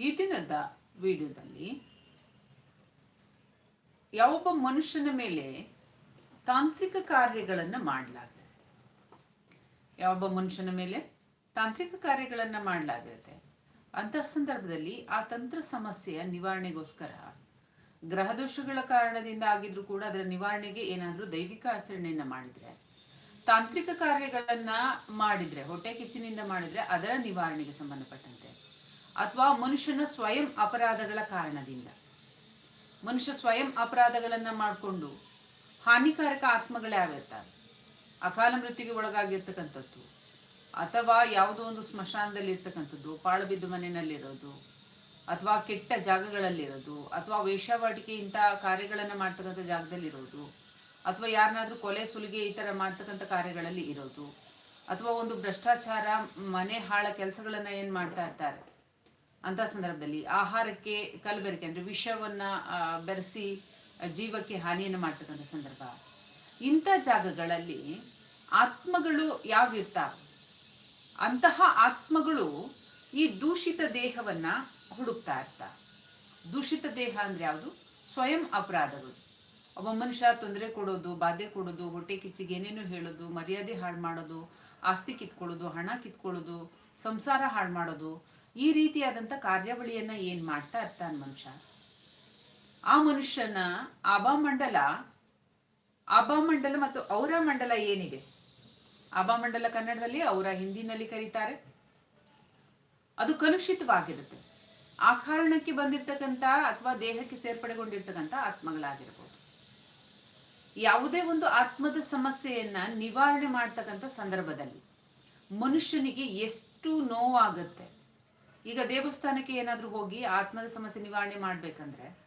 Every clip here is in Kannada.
ಈ ದಿನದ ವಿಡಿಯೋದಲ್ಲಿ ಯಾವೊಬ್ಬ ಮನುಷ್ಯನ ಮೇಲೆ ತಾಂತ್ರಿಕ ಕಾರ್ಯಗಳನ್ನ ಮಾಡಲಾಗಿರುತ್ತೆ ಯಾವೊಬ್ಬ ಮನುಷ್ಯನ ಮೇಲೆ ತಾಂತ್ರಿಕ ಕಾರ್ಯಗಳನ್ನ ಮಾಡಲಾಗಿರುತ್ತೆ ಅಂತಹ ಸಂದರ್ಭದಲ್ಲಿ ಆ ತಂತ್ರ ಸಮಸ್ಯೆಯ ನಿವಾರಣೆಗೋಸ್ಕರ ಗ್ರಹದೋಷಗಳ ಕಾರಣದಿಂದ ಆಗಿದ್ರು ಕೂಡ ಅದರ ನಿವಾರಣೆಗೆ ಏನಾದ್ರೂ ದೈವಿಕ ಆಚರಣೆಯನ್ನ ಮಾಡಿದ್ರೆ, ತಾಂತ್ರಿಕ ಕಾರ್ಯಗಳನ್ನ ಮಾಡಿದ್ರೆ, ಹೊಟ್ಟೆ ಕಿಚ್ಚಿನಿಂದ ಮಾಡಿದ್ರೆ ಅದರ ನಿವಾರಣೆಗೆ ಸಂಬಂಧಪಟ್ಟಂತೆ ಅಥವಾ ಮನುಷ್ಯನ ಸ್ವಯಂ ಅಪರಾಧಗಳ ಕಾರಣದಿಂದ. ಮನುಷ್ಯ ಸ್ವಯಂ ಅಪರಾಧಗಳನ್ನ ಮಾಡಿಕೊಂಡು ಹಾನಿಕಾರಕ ಆತ್ಮಗಳೇ ಆಗಿರ್ತಾರೆ ಅಕಾಲ ಮೃತ್ಯುಗೆ ಒಳಗಾಗಿರ್ತಕ್ಕಂಥದ್ದು ಅಥವಾ ಯಾವುದೋ ಒಂದು ಸ್ಮಶಾನದಲ್ಲಿ ಇರ್ತಕ್ಕಂಥದ್ದು ಪಾಳು ಬಿದ್ದು ಮನೆಯಲ್ಲಿರೋದು ಅಥವಾ ಕೆಟ್ಟ ಜಾಗಗಳಲ್ಲಿರೋದು ಅಥವಾ ವೇಷವಾಟಿಕೆ ಇಂತಹ ಕಾರ್ಯಗಳನ್ನು ಮಾಡ್ತಕ್ಕಂಥ ಜಾಗದಲ್ಲಿರೋದು ಅಥವಾ ಯಾರನ್ನಾದ್ರೂ ಕೊಲೆ, ಸುಲಿಗೆ ಈ ತರ ಮಾಡ್ತಕ್ಕಂಥ ಕಾರ್ಯಗಳಲ್ಲಿ ಇರೋದು ಅಥವಾ ಒಂದು ಭ್ರಷ್ಟಾಚಾರ, ಮನೆ ಹಾಳ ಕೆಲಸಗಳನ್ನ ಏನ್ ಮಾಡ್ತಾ ಇರ್ತಾರೆ. ಅಂತ ಸಂದರ್ಭದಲ್ಲಿ ಆಹಾರಕ್ಕೆ ಕಲಬೆರಕೆ ಅಂದ್ರೆ ವಿಷವನ್ನ ಬೆರೆಸಿ ಜೀವಕ್ಕೆ ಹಾನಿಯನ್ನು ಮಾಡ್ತಕ್ಕಂಥ ಸಂದರ್ಭ. ಇಂಥ ಜಾಗಗಳಲ್ಲಿ ಆತ್ಮಗಳು ಯಾವಿರ್ತಾವ ಅಂತಹ ಆತ್ಮಗಳು ಈ ದೂಷಿತ ದೇಹವನ್ನ ಹುಡುಕ್ತಾ ಇರ್ತಾವ ದೂಷಿತ ದೇಹ ಅಂದ್ರೆ ಯಾವುದು? ಸ್ವಯಂ ಅಪರಾಧಗಳು. ಒಬ್ಬ ಮನುಷ್ಯ ತೊಂದರೆ ಕೊಡೋದು, ಬಾಧೆ ಕೊಡೋದು, ಹೊಟ್ಟೆ ಕಿಚ್ಚಿಗೆ ಏನೇನು ಹೇಳೋದು, ಮರ್ಯಾದೆ ಹಾಳು ಮಾಡೋದು, ಆಸ್ತಿ ಕಿತ್ಕೊಳ್ಳೋದು, ಹಣ ಕಿತ್ಕೊಳ್ಳೋದು, ಸಂಸಾರ ಹಾಳು ಮಾಡೋದು ಈ ರೀತಿಯಾದಂತ ಕಾರ್ಯಾವಳಿಯನ್ನ ಏನ್ ಮಾಡ್ತಾ ಇರ್ತಾನೆ ಮನುಷ್ಯ? ಆ ಮನುಷ್ಯನ ಅಭಾಮಂಡಲ ಆಭಾಮಂಡಲ ಮತ್ತು ಔರ ಮಂಡಲ ಏನಿದೆ? ಆಭಾಮಂಡಲ ಕನ್ನಡದಲ್ಲಿ ಅವರ ಹಿಂದಿನಲ್ಲಿ ಕರೀತಾರೆ. ಅದು ಕಲುಷಿತವಾಗಿರುತ್ತೆ. ಆ ಕಾರಣಕ್ಕೆ ಬಂದಿರ್ತಕ್ಕಂಥ ಅಥವಾ ದೇಹಕ್ಕೆ ಸೇರ್ಪಡೆಗೊಂಡಿರ್ತಕ್ಕಂಥ ಆತ್ಮಗಳಾಗಿರ್ಬೋದು. ಯಾವುದೇ ಒಂದು ಆತ್ಮದ ಸಮಸ್ಯೆಯನ್ನ ನಿವಾರಣೆ ಮಾಡ್ತಕ್ಕಂಥ ಸಂದರ್ಭದಲ್ಲಿ ಮನುಷ್ಯನಿಗೆ ಎಷ್ಟು ನೋವಾಗುತ್ತೆ ಈಗ ದೇವಸ್ಥಾನಕ್ಕೆ ಏನಾದ್ರೂ ಹೋಗಿ ಆತ್ಮದ ಸಮಸ್ಯೆ ನಿವಾರಣೆ ಮಾಡ್ಬೇಕಂದ್ರೆ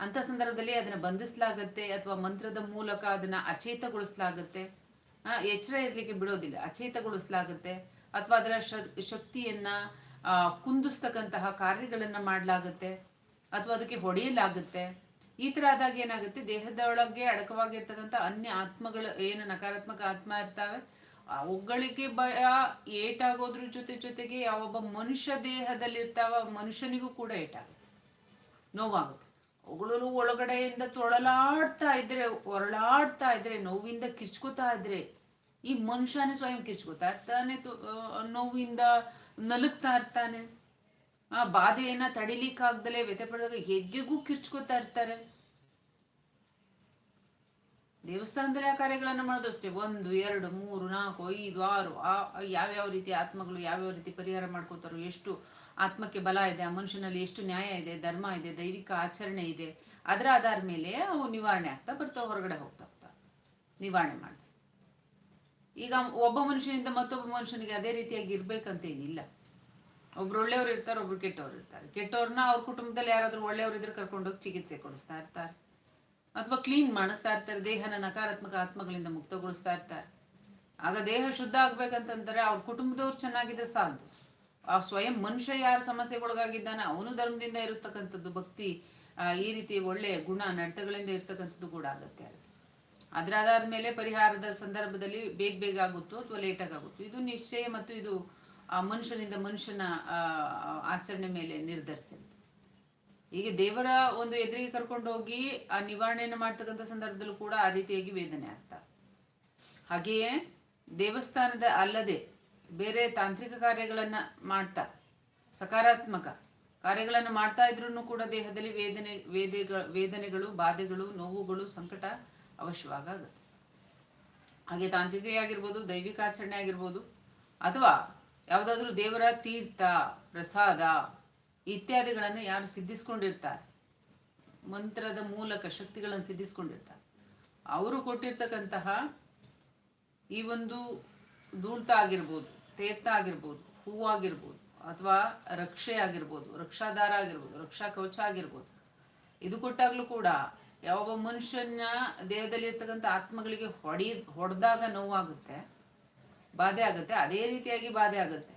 ಅಂತ ಸಂದರ್ಭದಲ್ಲಿ ಅದನ್ನ ಬಂಧಿಸಲಾಗತ್ತೆ ಅಥವಾ ಮಂತ್ರದ ಮೂಲಕ ಅದನ್ನ ಅಚೇತಗೊಳಿಸಲಾಗತ್ತೆ? ಆ, ಎಚ್ಚರ ಇರ್ಲಿಕ್ಕೆ ಬಿಡೋದಿಲ್ಲ. ಅಚೇತಗೊಳಿಸಲಾಗತ್ತೆ. ಅಥವಾ ಅದರ ಶಕ್ತಿಯನ್ನ ಆ, ಕುಂದಿಸ್ತಕ್ಕಂತಹ ಕಾರ್ಯಗಳನ್ನ ಮಾಡ್ಲಾಗತ್ತೆ. ಅಥವಾ ಅದಕ್ಕೆ ಹೊಡೆಯಲಾಗುತ್ತೆ. ಈ ತರ ಆದಾಗ ಏನಾಗುತ್ತೆ? ದೇಹದೊಳಗೆ ಅಡಕವಾಗಿರ್ತಕ್ಕಂಥ ಅನ್ಯ ಆತ್ಮಗಳು ಏನು ನಕಾರಾತ್ಮಕ ಆತ್ಮ ಇರ್ತಾವೆ? ಅವುಗಳಿಗೆ ಭಯ, ಏಟಾಗೋದ್ರ ಜೊತೆ ಜೊತೆಗೆ ಯಾವೊಬ್ಬ ಮನುಷ್ಯ ದೇಹದಲ್ಲಿ ಇರ್ತಾವ ಮನುಷ್ಯನಿಗೂ ಕೂಡ ಏಟಾಗುತ್ತೆ. ನೋವಾಗುತ್ತೆ. ಅವುಗಳು ಒಳಗಡೆಯಿಂದ ತೊಳಲಾಡ್ತಾ ಇದ್ರೆ ಹೊರಳಾಡ್ತಾ ಇದ್ರೆ, ನೋವಿಂದ ಕಿಚ್ಕೋತಾ ಇದ್ರೆ, ಈ ಮನುಷ್ಯನೇ ಸ್ವಯಂ ಕಿಚ್ಕೋತಾ ಇರ್ತಾನೆ ನೋವಿಂದ ನಲುಗ್ತಾ ಇರ್ತಾನೆ. ಆ, ಬಾಧೆಯನ್ನ ತಡಿಲಿಕ್ಕಾಗ್ದಲೆ ವ್ಯತೆ ಪಡೆದಾಗ ಹೆಗ್ಗೆಗೂ ಕಿರ್ಚ್ಕೋತಾ ಇರ್ತಾರೆ. ದೇವಸ್ಥಾನದಲ್ಲಿ ಆ ಕಾರ್ಯಗಳನ್ನು ಮಾಡೋದಷ್ಟೇ. ಒಂದು, ಎರಡು, ಮೂರು, ನಾಲ್ಕು, ಐದು, ಆರು, ಆ, ಯಾವ್ಯಾವ ರೀತಿ ಆತ್ಮಗಳು, ಯಾವ್ಯಾವ ರೀತಿ ಪರಿಹಾರ ಮಾಡ್ಕೋತಾರೋ, ಎಷ್ಟು ಆತ್ಮಕ್ಕೆ ಬಲ ಇದೆ, ಆ ಮನುಷ್ಯನಲ್ಲಿ ಎಷ್ಟು ನ್ಯಾಯ ಇದೆ, ಧರ್ಮ ಇದೆ, ದೈವಿಕ ಆಚರಣೆ ಇದೆ, ಅದರ ಆಧಾರ ಮೇಲೆ ಅವು ನಿವಾರಣೆ ಆಗ್ತಾ ಬರ್ತಾವ ಹೊರಗಡೆ ಹೋಗ್ತಾ ಹೋಗ್ತಾ ನಿವಾರಣೆ ಮಾಡ್ತಾರೆ ಈಗ ಒಬ್ಬ ಮನುಷ್ಯನಿಂದ ಮತ್ತೊಬ್ಬ ಮನುಷ್ಯನಿಗೆ ಅದೇ ರೀತಿಯಾಗಿ ಇರ್ಬೇಕಂತ ಏನಿಲ್ಲ. ಒಬ್ರು ಒಳ್ಳೆಯವ್ರು ಇರ್ತಾರೆ, ಒಬ್ರು ಕೆಟ್ಟವ್ರು ಇರ್ತಾರೆ. ಕೆಟ್ಟವ್ರನ್ನ ಅವ್ರ ಕುಟುಂಬದಲ್ಲಿ ಯಾರಾದ್ರೂ ಒಳ್ಳೆಯವ್ರು ಇದ್ರೆ ಕರ್ಕೊಂಡೋಗಿ ಚಿಕಿತ್ಸೆ ಕೊಡಿಸ್ತಾ ಇರ್ತಾರೆ. ಅಥವಾ ಕ್ಲೀನ್ ಮಾಡಿಸ್ತಾ ಇರ್ತಾರೆ, ದೇಹನ ನಕಾರಾತ್ಮಕ ಆತ್ಮಗಳಿಂದ ಮುಕ್ತಗೊಳಿಸ್ತಾ ಇರ್ತಾರೆ. ಆಗ ದೇಹ ಶುದ್ಧ ಆಗ್ಬೇಕಂತಂದ್ರೆ ಅವ್ರ ಕುಟುಂಬದವ್ರು ಚೆನ್ನಾಗಿದ್ರೆ ಸಾಲದು. ಆ ಸ್ವಯಂ ಮನುಷ್ಯ ಯಾರ ಸಮಸ್ಯೆಗೊಳಗಾಗಿದ್ದಾನೆ ಅವನು ಧರ್ಮದಿಂದ ಇರತಕ್ಕಂಥದ್ದು ಭಕ್ತಿ ಈ ರೀತಿ ಒಳ್ಳೆಯ ಗುಣ, ನಡತೆಗಳಿಂದ ಇರ್ತಕ್ಕಂಥದ್ದು ಕೂಡ ಆಗತ್ತೆ. ಅದು ಅದ್ರ ಆಧಾರ ಮೇಲೆ ಪರಿಹಾರದ ಸಂದರ್ಭದಲ್ಲಿ ಬೇಗ ಬೇಗ ಆಗುತ್ತೋ ಅಥವಾ ಲೇಟಾಗಿ ಆಗುತ್ತೋ, ಇದು ನಿಶ್ಚಯ ಮತ್ತು ಇದು ಆ ಮನುಷ್ಯನಿಂದ ಮನುಷ್ಯನ ಆಚರಣೆ ಮೇಲೆ ನಿರ್ಧರಿಸಿರುತ್ತೆ. ಹೀಗೆ ದೇವರ ಒಂದು ಎದುರಿಗೆ ಕರ್ಕೊಂಡು ಹೋಗಿ ಆ ನಿವಾರಣೆಯನ್ನು ಮಾಡ್ತಕ್ಕಂಥ ಸಂದರ್ಭದಲ್ಲೂ ಕೂಡ ಆ ರೀತಿಯಾಗಿ ವೇದನೆ ಆಗ್ತಾ. ಹಾಗೆಯೇ ದೇವಸ್ಥಾನದ ಅಲ್ಲದೆ ಬೇರೆ ತಾಂತ್ರಿಕ ಕಾರ್ಯಗಳನ್ನ ಮಾಡ್ತಾ, ಸಕಾರಾತ್ಮಕ ಕಾರ್ಯಗಳನ್ನು ಮಾಡ್ತಾ ಇದ್ರೂ ಕೂಡ ದೇಹದಲ್ಲಿ ವೇದನೆ ವೇದೆಗಳ ವೇದನೆಗಳು, ಬಾಧೆಗಳು, ನೋವುಗಳು, ಸಂಕಟ ಅವಶ್ಯವಾಗ ಹಾಗೆ ತಾಂತ್ರಿಕ ಆಗಿರ್ಬೋದು ದೈವಿಕ ಆಚರಣೆ ಆಗಿರ್ಬೋದು ಅಥವಾ ಯಾವುದಾದ್ರೂ ದೇವರ ತೀರ್ಥ, ಪ್ರಸಾದ ಇತ್ಯಾದಿಗಳನ್ನು ಯಾರು ಸಿದ್ಧಿಸ್ಕೊಂಡಿರ್ತಾರೆ. ಮಂತ್ರದ ಮೂಲಕ ಶಕ್ತಿಗಳನ್ನು ಸಿದ್ಧಿಸ್ಕೊಂಡಿರ್ತಾರೆ. ಅವರು ಕೊಟ್ಟಿರ್ತಕ್ಕಂತಹ ಈ ಒಂದು ಧೂಳ್ತ ಆಗಿರ್ಬೋದು ತೀರ್ಥ ಆಗಿರ್ಬೋದು, ಹೂವಾಗಿರ್ಬೋದು, ಅಥವಾ ರಕ್ಷೆ ಆಗಿರ್ಬೋದು, ರಕ್ಷಾದಾರ ಆಗಿರ್ಬೋದು, ರಕ್ಷಾ ಕವಚ ಆಗಿರ್ಬೋದು, ಇದು ಕೊಟ್ಟಾಗ್ಲೂ ಕೂಡ ಯಾವೊಬ್ಬ ಮನುಷ್ಯನ ದೇಹದಲ್ಲಿ ಇರ್ತಕ್ಕಂಥ ಆತ್ಮಗಳಿಗೆ ಹೊಡಿ, ಹೊಡೆದಾಗ ನೋವಾಗುತ್ತೆ, ಬಾಧೆ ಆಗುತ್ತೆ, ಅದೇ ರೀತಿಯಾಗಿ ಬಾಧೆ ಆಗುತ್ತೆ.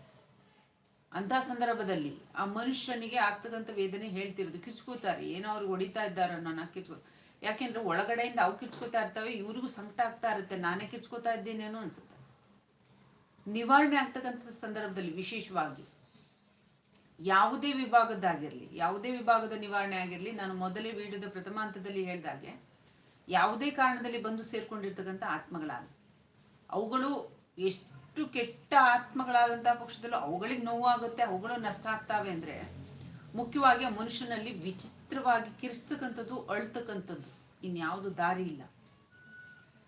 ಅಂತ ಸಂದರ್ಭದಲ್ಲಿ ಆ ಮನುಷ್ಯನಿಗೆ ಆಗ್ತಕ್ಕಂಥ ವೇದನೆ ಹೇಳ್ತಿರೋದು ಕಿರ್ಚ್ಕೋತಾರೆ. ಏನೋ ಅವ್ರಿಗೆ ಹೊಡಿತಾ ಇದ್ದಾರೋ ನಾನು ಕಿರ್ಚ್ಕೋ, ಯಾಕೆಂದ್ರೆ ಒಳಗಡೆಯಿಂದ ಅವು ಕಿರ್ಚ್ಕೋತಾ ಇರ್ತವೆ, ಇವ್ರಿಗೂ ಸಂಕಟ ಆಗ್ತಾ ಇರುತ್ತೆ, ನಾನೇ ಕಿರ್ಚ್ಕೋತಾ ಇದ್ದೇನೇನೋ ಅನ್ಸುತ್ತೆ. ನಿವಾರಣೆ ಆಗ್ತಕ್ಕಂಥ ಸಂದರ್ಭದಲ್ಲಿ ವಿಶೇಷವಾಗಿ ಯಾವುದೇ ವಿಭಾಗದ್ದಾಗಿರ್ಲಿ, ಯಾವುದೇ ವಿಭಾಗದ ನಿವಾರಣೆ ಆಗಿರ್ಲಿ, ನಾನು ಮೊದಲೇ ವಿಡಿಯೋದ ಪ್ರಥಮ ಹಂತದಲ್ಲಿ ಹೇಳ್ದಾಗೆ, ಯಾವುದೇ ಕಾರಣದಲ್ಲಿ ಬಂದು ಸೇರ್ಕೊಂಡಿರ್ತಕ್ಕಂಥ ಆತ್ಮಗಳಾಗಲಿ, ಅವುಗಳು ಎಷ್ಟು ಕೆಟ್ಟ ಆತ್ಮಗಳಾದಂತಹ ಪಕ್ಷದಲ್ಲೂ ಅವುಗಳಿಗೆ ನೋವಾಗುತ್ತೆ, ಅವುಗಳು ನಷ್ಟ ಆಗ್ತಾವೆ ಅಂದ್ರೆ ಮುಖ್ಯವಾಗಿ ಮನುಷ್ಯನಲ್ಲಿ ವಿಚಿತ್ರವಾಗಿ ಕಿರಿಸ್ತಕ್ಕಂಥದ್ದು, ಅಳ್ತಕ್ಕಂಥದ್ದು, ಇನ್ಯಾವುದು ದಾರಿ ಇಲ್ಲ.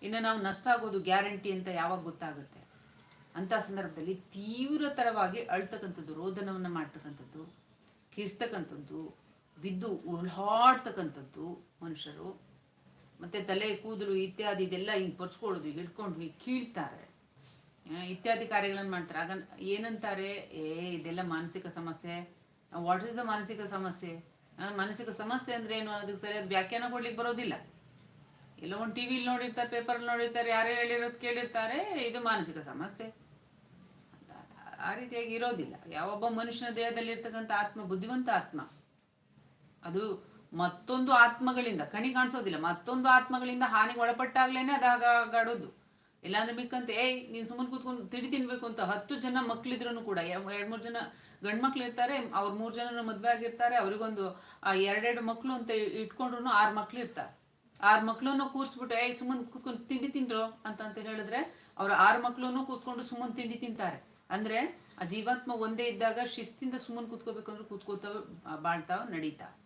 ಇನ್ನು ನಾವು ನಷ್ಟ ಆಗೋದು ಗ್ಯಾರಂಟಿ ಅಂತ ಯಾವಾಗ ಗೊತ್ತಾಗುತ್ತೆ? ಅಂತ ಸಂದರ್ಭದಲ್ಲಿ ತೀವ್ರತರವಾಗಿ ಅಳ್ತಕ್ಕಂಥದ್ದು, ರೋದನವನ್ನ ಮಾಡ್ತಕ್ಕಂಥದ್ದು, ಕಿರಿಸ್ತಕ್ಕಂಥದ್ದು, ಬಿದ್ದು ಉರುಳಾಡ್ತಕ್ಕಂಥದ್ದು ಮನುಷ್ಯರು, ಮತ್ತೆ ತಲೆ, ಕೂದಲು ಇತ್ಯಾದಿ ಇದೆಲ್ಲ ಹಿಂಗ್ ಪರ್ಚ್ಕೊಳ್ಳೋದು, ಹಿಡ್ಕೊಂಡು ಹೀಗೆ ಕೀಳ್ತಾರೆ. ಇತ್ಯಾದಿ ಕಾರ್ಯಗಳನ್ನು ಮಾಡ್ತಾರೆ. ಆಗ ಏನಂತಾರೆ, ಏ, ಇದೆಲ್ಲ ಮಾನಸಿಕ ಸಮಸ್ಯೆ. ವಾಟ್ ಇಸ್ ದ ಮಾನಸಿಕ ಸಮಸ್ಯೆ? ಮಾನಸಿಕ ಸಮಸ್ಯೆ ಅಂದ್ರೆ ಏನು ಅನ್ನೋದಕ್ಕೆ ಸರಿಯಾದ ವ್ಯಾಖ್ಯಾನ ಕೊಡ್ಲಿಕ್ಕೆ ಬರೋದಿಲ್ಲ. ಎಲ್ಲ ಒಂದು ಟಿವಿಲಿ ನೋಡಿರ್ತಾರೆ ಪೇಪರ್ ನೋಡಿರ್ತಾರೆ, ಯಾರೇ ಹೇಳಿರೋದು ಕೇಳಿರ್ತಾರೆ, ಇದು ಮಾನಸಿಕ ಸಮಸ್ಯೆ. ಆ ರೀತಿಯಾಗಿ ಇರೋದಿಲ್ಲ. ಯಾವೊಬ್ಬ ಮನುಷ್ಯನ ದೇಹದಲ್ಲಿ ಇರ್ತಕ್ಕಂಥ ಆತ್ಮ ಬುದ್ಧಿವಂತ ಆತ್ಮ, ಅದು ಮತ್ತೊಂದು ಆತ್ಮಗಳಿಂದ ಕಣಿ ಕಾಣಿಸೋದಿಲ್ಲ. ಮತ್ತೊಂದು ಆತ್ಮಗಳಿಂದ ಹಾನಿಗೆ ಒಳಪಟ್ಟಾಗ್ಲೇನೆ ಅದಾಗಾಡೋದು ಇಲ್ಲಾಂದ್ರೆ ಮಿಕ್ಕಂತ, ಏಯ್, ನೀನ್ ಸುಮ್ಮನೆ ಕೂತ್ಕೊಂಡು ತಿಡಿ ತಿನ್ಬೇಕು ಅಂತ ಹತ್ತು ಜನ ಮಕ್ಳಿದ್ರು ಕೂಡ ಎರಡ್ ಮೂರ್ ಜನ ಗಂಡ್ ಮಕ್ಳು ಇರ್ತಾರೆ, ಅವ್ರ ಮೂರ್ ಜನ ಮದ್ವೆ ಆಗಿರ್ತಾರೆ, ಅವ್ರಿಗೊಂದು, ಆ, ಎರಡೆರಡು ಮಕ್ಳು ಅಂತ ಇಟ್ಕೊಂಡ್ರು ಆರ್ ಮಕ್ಳು ಇರ್ತಾರೆ. ಆರ್ ಮಕ್ಳನ್ನು ಕೂರ್ಸ್ಬಿಟ್ಟು, ಏಯ್, ಸುಮ್ಮನ್ ಕೂತ್ಕೊಂಡು ತಿಂಡಿ ತಿಂದ್ರು? ಅಂತ ಅಂತ ಹೇಳಿದ್ರೆ, ಅವ್ರ ಆರ್ ಮಕ್ಳನ್ನು ಕೂತ್ಕೊಂಡು ಸುಮ್ಮನ್ ತಿಂಡಿ ತಿಂತಾರೆ. ಅಂದ್ರೆ ಆ ಜೀವಾತ್ಮ ಒಂದೇ ಇದ್ದಾಗ ಶಿಸ್ತಿಂದ ಸುಮ್ಮನ್ ಕೂತ್ಕೋಬೇಕಂದ್ರೆ ಕೂತ್ಕೋತಾವ ಬಾಳ್ತಾವ ನಡೀತಾವ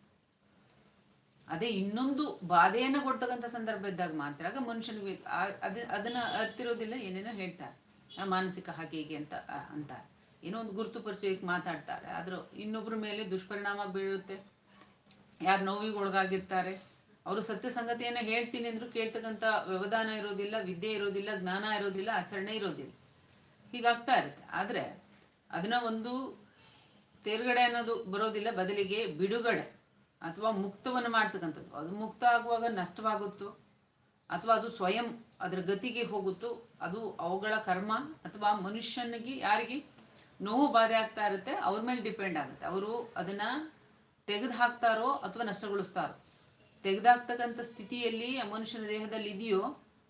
ಅದೇ ಇನ್ನೊಂದು ಬಾಧೆಯನ್ನ ಕೊಡ್ತಕ್ಕಂಥ ಸಂದರ್ಭ ಇದ್ದಾಗ ಮಾತ್ರ ಆಗ ಮನುಷ್ಯನಿಗೆ ಅದ ಅದನ್ನ ಅರ್ತಿರೋದಿಲ್ಲ ಏನೇನೋ ಹೇಳ್ತಾರೆ. ಮಾನಸಿಕ ಹಾಗೆ ಹೀಗೆ ಅಂತ ಅಂತ. ಅಂತಾರೆ ಏನೋ ಒಂದು ಗುರುತು ಪರಿಚಯಕ್ಕೆ ಮಾತಾಡ್ತಾರೆ. ಆದ್ರೂ ಇನ್ನೊಬ್ಬರ ಮೇಲೆ ದುಷ್ಪರಿಣಾಮ ಬೀಳುತ್ತೆ. ಯಾರು ನೋವಿಗೆ ಒಳಗಾಗಿರ್ತಾರೆ ಅವರು ಸತ್ಯ ಸಂಗತಿಯನ್ನ ಹೇಳ್ತೀನಿ ಅಂದ್ರು ಕೇಳ್ತಕ್ಕಂಥ ವ್ಯವಧಾನ ಇರೋದಿಲ್ಲ, ವಿದ್ಯೆ ಇರೋದಿಲ್ಲ, ಜ್ಞಾನ ಇರೋದಿಲ್ಲ, ಆಚರಣೆ ಇರೋದಿಲ್ಲ. ಹೀಗಾಗ್ತಾ ಇರುತ್ತೆ. ಆದ್ರೆ ಅದನ್ನ ಒಂದು ತೇರ್ಗಡೆ ಅನ್ನೋದು ಬರೋದಿಲ್ಲ, ಬದಲಿಗೆ ಬಿಡುಗಡೆ. ಅಥವಾ ಮುಕ್ತವನ್ನು ಮಾಡ್ತಕ್ಕಂಥದ್ದು. ಅದು ಮುಕ್ತ ಆಗುವಾಗ ನಷ್ಟವಾಗುತ್ತೋ, ಅಥವಾ ಅದು ಸ್ವಯಂ ಅದರ ಗತಿಗೆ ಹೋಗುತ್ತೋ, ಅದು ಅವುಗಳ ಕರ್ಮ ಅಥವಾ ಮನುಷ್ಯನಿಗೆ ಯಾರಿಗೆ ನೋವು ಬಾಧೆ ಆಗ್ತಾ ಇರುತ್ತೆ, ಅವ್ರ ಮೇಲೆ ಡಿಪೆಂಡ್ ಆಗುತ್ತೆ. ಅವರು ಅದನ್ನ ತೆಗೆದು ಹಾಕ್ತಾರೋ ಅಥವಾ ನಷ್ಟಗೊಳಿಸ್ತಾರೋ. ತೆಗೆದಾಕ್ತಕ್ಕಂಥ ಸ್ಥಿತಿಯಲ್ಲಿ ಆ ಮನುಷ್ಯನ ದೇಹದಲ್ಲಿ ಇದೆಯೋ,